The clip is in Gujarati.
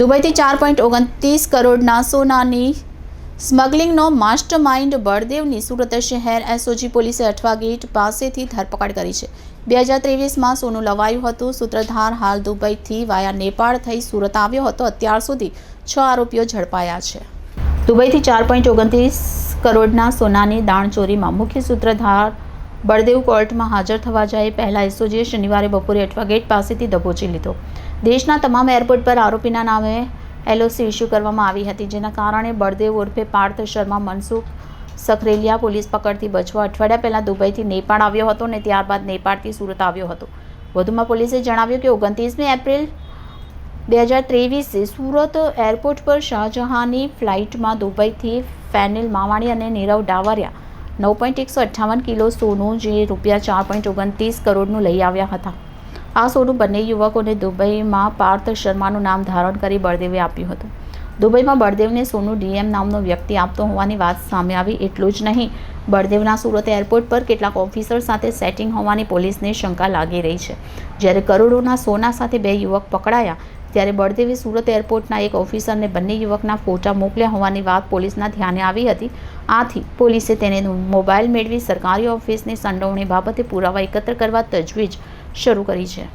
દુબઈથી ચાર પોઈન્ટ ઓગણત્રીસ કરોડના સોનાની સ્મગલિંગનો માસ્ટર માઇન્ડ બળદેવની સુરત શહેર એસઓજી પોલીસે અઠવા ગેટ પાસેથી ધરપકડ કરી છે. બે હજાર ત્રેવીસમાં સોનું લવાયું હતું. સૂત્રધાર હાલ દુબઈથી વાયા નેપાળ થઈ સુરત આવ્યો હતો. અત્યાર સુધી છ આરોપીઓ ઝડપાયા છે. દુબઈથી ચાર પોઈન્ટ ઓગણત્રીસ કરોડના સોનાની દાણચોરીમાં મુખ્ય સૂત્રધાર બળદેવ કોર્ટમાં હાજર થવા જાય પહેલાં એસઓજીએ શનિવારે બપોરે અઠવા ગેટ પાસેથી દબોચી લીધો. દેશના તમામ એરપોર્ટ પર આરોપીના નામે એલઓસી ઇસ્યુ કરવામાં આવી હતી, જેના કારણે બળદેવ ઉર્ફે પાર્થ શર્મા, મનસુખ સખરેલિયા પોલીસ પકડથી બચવા અઠવાડિયા પહેલાં દુબઈથી નેપાળ આવ્યો હતો અને ત્યારબાદ નેપાળથી સુરત આવ્યો હતો. વધુમાં પોલીસે જણાવ્યું કે ઓગણત્રીસમી એપ્રિલ બે હજાર ત્રેવીસે સુરત એરપોર્ટ પર શાહજહાંની ફ્લાઇટમાં દુબઈથી ફેનિલ માવાણી અને નીરવ ડાવરિયા નવ પોઈન્ટ એકસો અઠ્ઠાવન કિલો સોનું જે રૂપિયા ચાર પોઈન્ટ ઓગણત્રીસ કરોડનું લઈ આવ્યા હતા. આ સોનું બંને યુવકોને દુબઈમાં પાર્થ શર્માનું નામ ધારણ કરી બળદેવે આપ્યું હતું. દુબઈમાં બળદેવને સોનું ડીએમ નામનો વ્યક્તિ આપતો હોવાની વાત સામે આવી એટલું જ નહીં. બળદેવના સુરત એરપોર્ટ પર કેટલાક ઓફિસર સાથે સેટિંગ હોવાની પોલીસને શંકા લાગી રહી છે. જ્યારે કરોડોના સોના સાથે બે યુવક પકડાયા ત્યારે બળદેવે સુરત એરપોર્ટના એક ઓફિસરને બંને યુવકના ફોટા મોકલ્યા હોવાની વાત પોલીસના ધ્યાને આવી હતી. આથી પોલીસે તેને મોબાઈલ મેળવી સરકારી ઓફિસની સંડોવણી બાબતે પુરાવા એકત્ર કરવા તજવીજ શરૂ કરી છે.